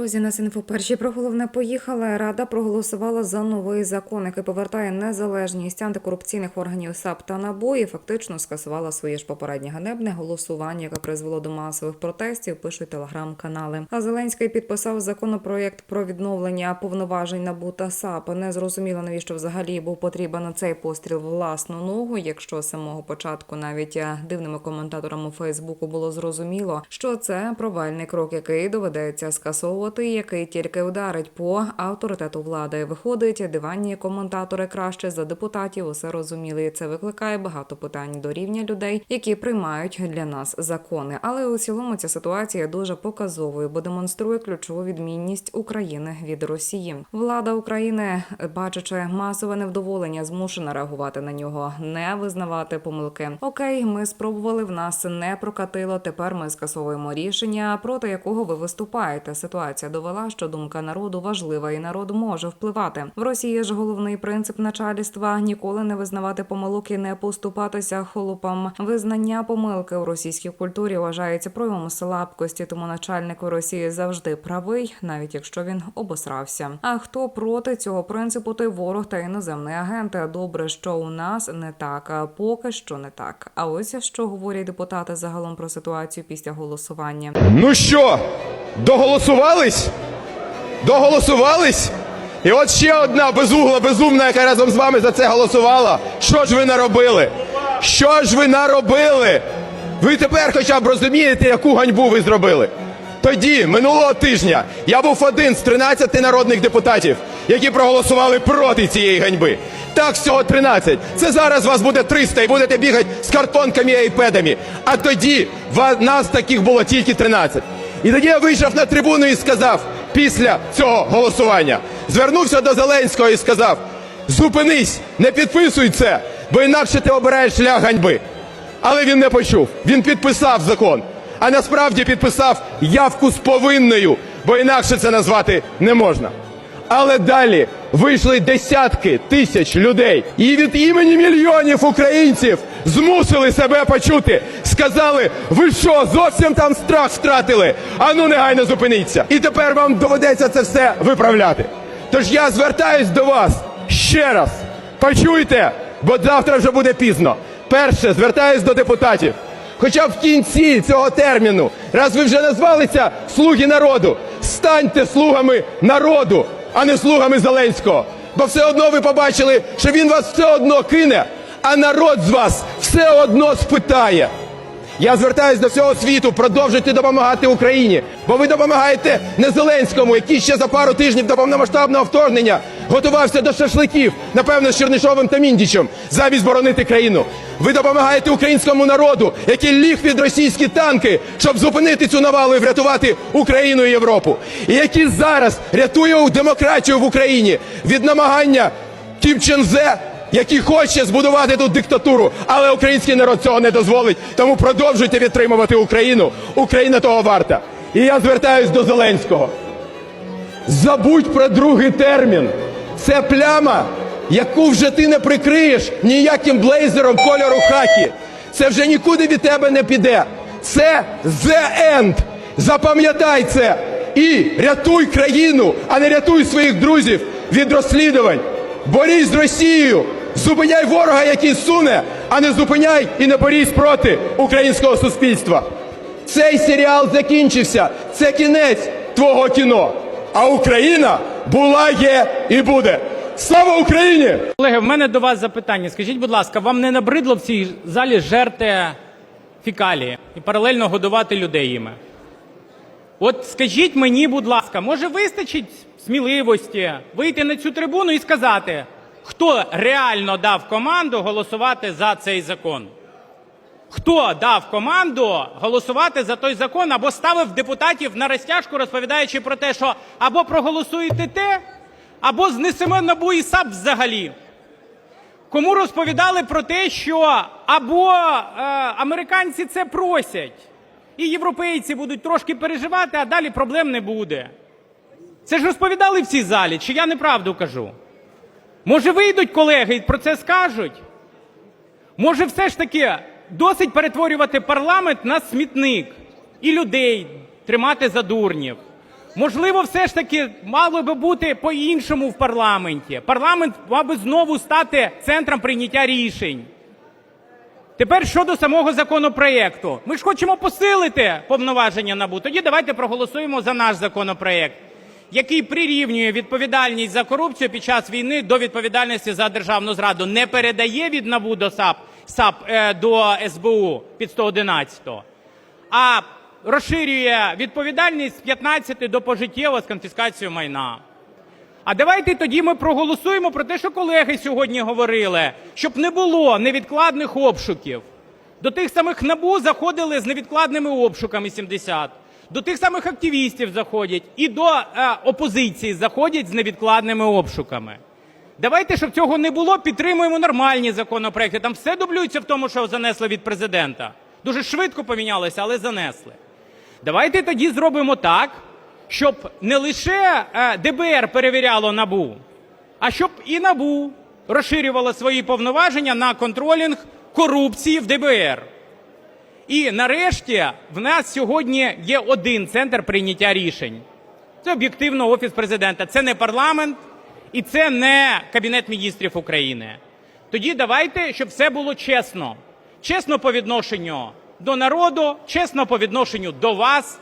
Друзі, нас інфо перші про головне поїхали. Рада проголосувала за новий закон, який повертає незалежність антикорупційних органів САП та НАБУ і фактично скасувала своє ж попереднє ганебне голосування, яке призвело до масових протестів. Пишуть телеграм-канали. А Зеленський підписав законопроєкт про відновлення повноважень НАБУ та САП. Не зрозуміло, навіщо взагалі був потрібен на цей постріл власну ногу. Якщо з самого початку навіть е, дивними коментаторами у Фейсбуку було зрозуміло, що це провальний крок, який доведеться скасовувати, який тільки ударить по авторитету влади. Виходить, диванні коментатори краще за депутатів. Усе розуміли. Це викликає багато питань до рівня людей, які приймають для нас закони. Але у цілому ця ситуація дуже показовою, бо демонструє ключову відмінність України від Росії. Влада України, бачачи масове невдоволення, змушена реагувати на нього, не визнавати помилки. Окей, ми спробували. В нас не прокатило. Тепер ми скасовуємо рішення, проти якого ви виступаєте. Ситуація довела, що думка народу важлива, і народ може впливати. В Росії ж головний принцип начальства ніколи не визнавати помилок і не поступатися холопам. Визнання помилки у російській культурі вважається проявом слабкості, тому начальник у Росії завжди правий, навіть якщо він обосрався. А хто проти цього принципу, той ворог та іноземний агент. Добре, що у нас не так, а поки що не так. А ось що говорять депутати загалом про ситуацію після голосування. Ну що, доголосувались? Доголосувались? І от ще одна безугла, безумна, яка разом з вами за це голосувала. Що ж ви наробили? Що ж ви наробили? Ви тепер хоча б розумієте, яку ганьбу ви зробили? Тоді, минулого тижня, я був один з 13 народних депутатів, які проголосували проти цієї ганьби. Так, всього 13. Це зараз вас буде 300 і будете бігати з картонками і айпедами. А тоді нас таких було тільки 13. І тоді я вийшов на трибуну і сказав, після цього голосування, звернувся до Зеленського і сказав: зупинись, не підписуй це, бо інакше ти обираєш шлях ганьби. Але він не почув. Він підписав закон, а насправді підписав явку з повинною, бо інакше це назвати не можна. Але далі вийшли десятки тисяч людей, і від імені мільйонів українців змусили себе почути. Сказали: ви що, зовсім там страх втратили? Ану, негайно зупиніться. І тепер вам доведеться це все виправляти. Тож я звертаюсь до вас ще раз. Почуйте, бо завтра вже буде пізно. Перше, звертаюсь до депутатів. Хоча в кінці цього терміну, раз ви вже назвалися слуги народу, станьте слугами народу, а не слугами Зеленського. Бо все одно ви побачили, що він вас все одно кине, а народ з вас все одно спитає. Я звертаюся до всього світу, продовжуйте допомагати Україні, бо ви допомагаєте не Зеленському, який ще за пару тижнів до повномасштабного вторгнення готувався до шашликів, напевно, з Чернишовим та Міндічем, замість боронити країну. Ви допомагаєте українському народу, який ліг під російські танки, щоб зупинити цю навалу і врятувати Україну і Європу. І який зараз рятує демократію в Україні від намагання Кім Чен Зе який хоче збудувати тут диктатуру, але український народ цього не дозволить. Тому продовжуйте підтримувати Україну. Україна того варта. І я звертаюсь до Зеленського. Забудь про другий термін. Це пляма, яку вже ти не прикриєш ніяким блейзером кольору хакі. Це вже нікуди від тебе не піде. Це the end. Запам'ятай це. І рятуй країну, а не рятуй своїх друзів від розслідувань. Борись з Росією. Зупиняй ворога, який суне, а не зупиняй і не борись проти українського суспільства. Цей серіал закінчився. Це кінець твого кіно. А Україна була, є і буде. Слава Україні! Колеги, в мене до вас запитання. Скажіть, будь ласка, вам не набридло в цій залі жерти фікалії і паралельно годувати людей їми? От скажіть мені, будь ласка, може вистачить сміливості вийти на цю трибуну і сказати, хто реально дав команду голосувати за цей закон? Хто дав команду голосувати за той закон або ставив депутатів на розтяжку, розповідаючи про те, що або проголосуєте те, або знесемо НАБУ і САП взагалі? Кому розповідали про те, що або е, американці це просять, і європейці будуть трошки переживати, а далі проблем не буде. Це ж розповідали в цій залі, чи я неправду кажу? Може, вийдуть колеги і про це скажуть? Може, все ж таки досить перетворювати парламент на смітник і людей тримати за дурнів? Можливо, все ж таки мало би бути по-іншому в парламенті. Парламент мав би знову стати центром прийняття рішень. Тепер щодо самого законопроекту. Ми ж хочемо посилити повноваження НАБУ. Тоді давайте проголосуємо за наш законопроект, який прирівнює відповідальність за корупцію під час війни до відповідальності за державну зраду. Не передає від НАБУ до САП, САП е, до СБУ під 111, а розширює відповідальність з 15 до пожиттєво з конфіскацією майна. А давайте тоді ми проголосуємо про те, що колеги сьогодні говорили, щоб не було невідкладних обшуків. До тих самих НАБУ заходили з невідкладними обшуками 70. До тих самих активістів заходять і до е, опозиції заходять з невідкладними обшуками. Давайте, щоб цього не було, підтримуємо нормальні законопроекти. Там все дублюється в тому, що занесли від президента. Дуже швидко помінялося, але занесли. Давайте тоді зробимо так, щоб не лише е, ДБР перевіряло НАБУ, а щоб і НАБУ розширювало свої повноваження на контролінг корупції в ДБР. І нарешті в нас сьогодні є один центр прийняття рішень. Це об'єктивно Офіс президента. Це не парламент і це не Кабінет міністрів України. Тоді давайте, щоб все було чесно. Чесно по відношенню до народу, чесно по відношенню до вас.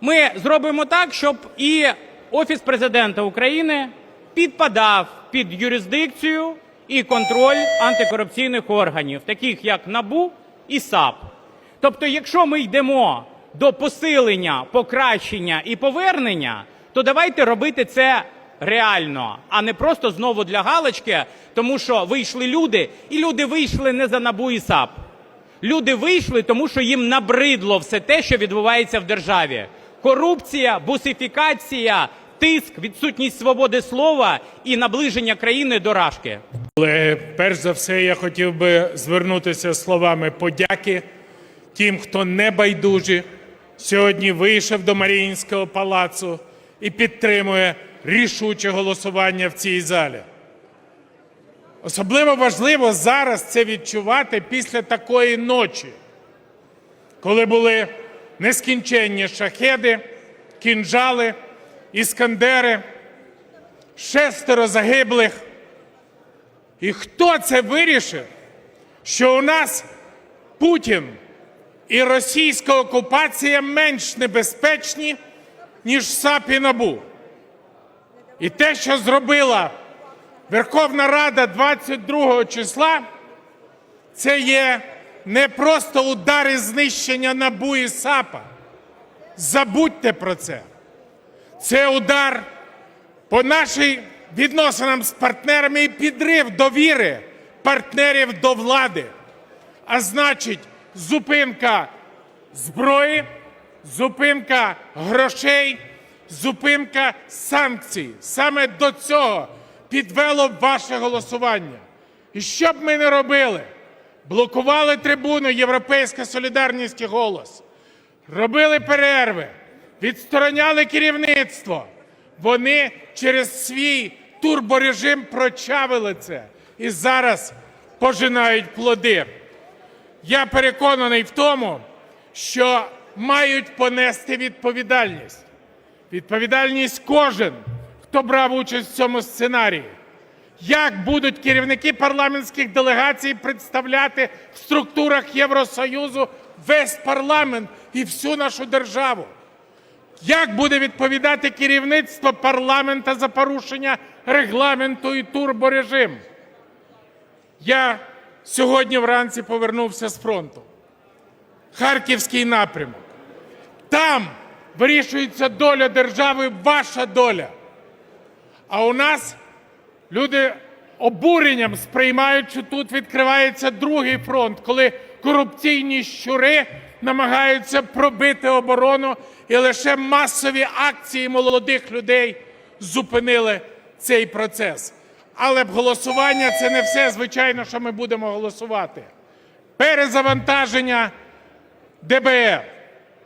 Ми зробимо так, щоб і Офіс президента України підпадав під юрисдикцію і контроль антикорупційних органів, таких як НАБУ і САП. Тобто, якщо ми йдемо до посилення, покращення і повернення, то давайте робити це реально, а не просто знову для галочки, тому що вийшли люди, і люди вийшли не за НАБУ і САП. Люди вийшли, тому що їм набридло все те, що відбувається в державі: корупція, бусифікація, тиск, відсутність свободи слова і наближення країни до рашки. Але перш за все я хотів би звернутися словами подяки тим, хто не байдужі, сьогодні вийшов до Маріїнського палацу і підтримує рішуче голосування в цій залі. Особливо важливо зараз це відчувати після такої ночі, коли були нескінченні шахеди, кінжали, іскандери, шестеро загиблих. І хто це вирішив, що у нас Путін і російська окупація менш небезпечні, ніж САП і НАБУ? І те, що зробила Верховна Рада 22 числа, це є не просто удари знищення НАБУ і САПа. Забудьте про це. Це удар по нашій відносинам з партнерами і підрив довіри партнерів до влади. А значить, зупинка зброї, зупинка грошей, зупинка санкцій. Саме до цього підвело ваше голосування. І що б ми не робили, блокували трибуну Європейська Солідарність і голос, робили перерви, відстороняли керівництво. Вони через свій турборежим прочавили це і зараз пожинають плоди. Я переконаний в тому, що мають понести відповідальність. Відповідальність кожен, хто брав участь в цьому сценарії. Як будуть керівники парламентських делегацій представляти в структурах Євросоюзу весь парламент і всю нашу державу? Як буде відповідати керівництво парламента за порушення регламенту і турборежим? Я сьогодні вранці повернувся з фронту. Харківський напрямок. Там вирішується доля держави, ваша доля. А у нас люди обуренням сприймають, що тут відкривається другий фронт, коли корупційні щури намагаються пробити оборону, і лише масові акції молодих людей зупинили цей процес. Але б голосування це не все, звичайно, що ми будемо голосувати. Перезавантаження ДБР,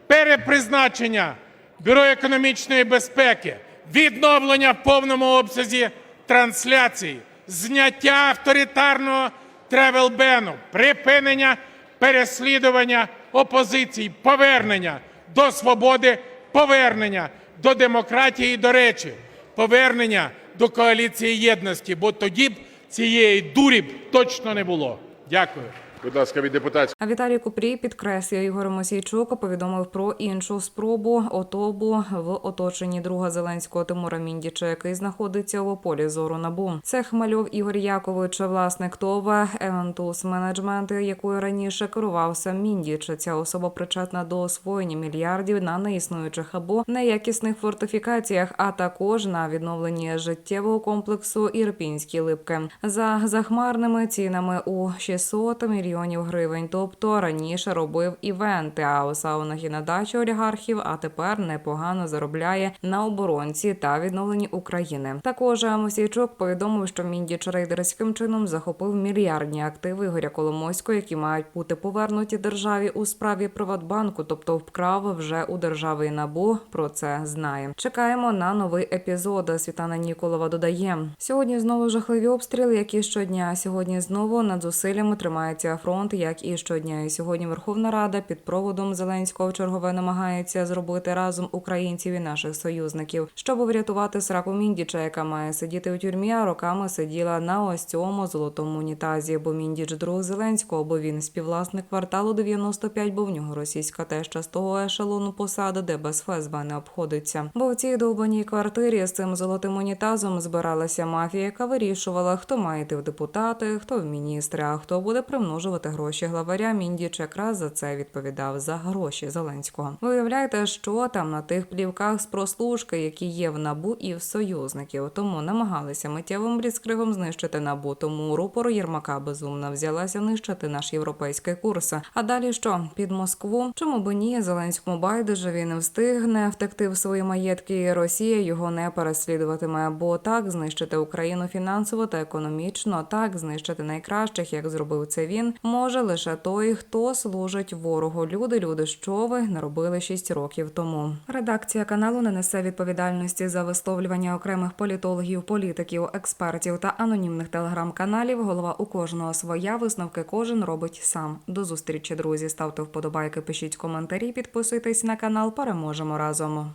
перепризначення Бюро економічної безпеки, відновлення в повному обсязі трансляцій, зняття авторитарного тревел-бену, припинення переслідування опозиції, повернення до свободи, повернення до демократії, до речі, повернення до коаліції єдності, бо тоді б цієї дурі б точно не було. Дякую. Будь ласка, від депутатських. А Віталій Купрій підкреслює Ігор Мосійчук повідомив про іншу спробу отобу в оточенні друга Зеленського Тимура Міндіча, який знаходиться у полі зору набу. Це Хмельов Ігор Якович, власник ТОВА Евентус Менеджмент, якою раніше керував сам Міндіч. Ця особа причетна до освоєння мільярдів на неіснуючих або неякісних фортифікаціях, а також на відновленні життєвого комплексу Ірпінські липки за захмарними цінами у 600 мільйонів гривень. Тобто раніше робив івенти, а у саунах і на дачі олігархів, а тепер непогано заробляє на оборонці та відновленні України. Також Мосійчук повідомив, що Міндіч рейдерським чином захопив мільярдні активи Ігоря Коломойського, які мають бути повернуті державі у справі Приватбанку, тобто вкрав вже у держави набу. Про це знає. Чекаємо на новий епізод. Світлана Ніколова додає сьогодні. Знову жахливі обстріли, як і щодня. Сьогодні знову над зусиллями тримається фронт, як і щодня. І сьогодні Верховна Рада під проводом Зеленського чергове намагається зробити разом українців і наших союзників, щоб врятувати сраку Міндіча, яка має сидіти у тюрмі, а роками сиділа на ось цьому золотому унітазі. Бо Міндіч друг Зеленського, бо він співвласник кварталу 95, бо в нього російська теща з того ешелону посади, де без ФСБ не обходиться. Бо в цій довбаній квартирі з цим золотим унітазом збиралася мафія, яка вирішувала, хто має йти в депутати, хто в міністри, а хто буде примножувати гроші главаря. Міндіч якраз за це відповідав за гроші Зеленського. Ви уявляєте, що там на тих плівках з прослушки, які є в набу і в союзників, тому намагалися миттєвим бліцкригом знищити набу. Тому рупору Єрмака безумно взялася нищити наш європейський курс. А далі що під Москву? Чому би ні? Зеленському байдуже він встигне втекти в свої маєтки. Росія його не переслідуватиме, бо так знищити Україну фінансово та економічно, так знищити найкращих, як зробив це він, може лише той, хто служить ворогу. Люди, люди, що ви не робили 6 років тому. Редакція каналу не несе відповідальності за висловлювання окремих політологів, політиків, експертів та анонімних телеграм-каналів. Голова у кожного своя висновки кожен робить сам. До зустрічі, друзі. Ставте вподобайки, пишіть коментарі, підписуйтесь на канал. Переможемо разом.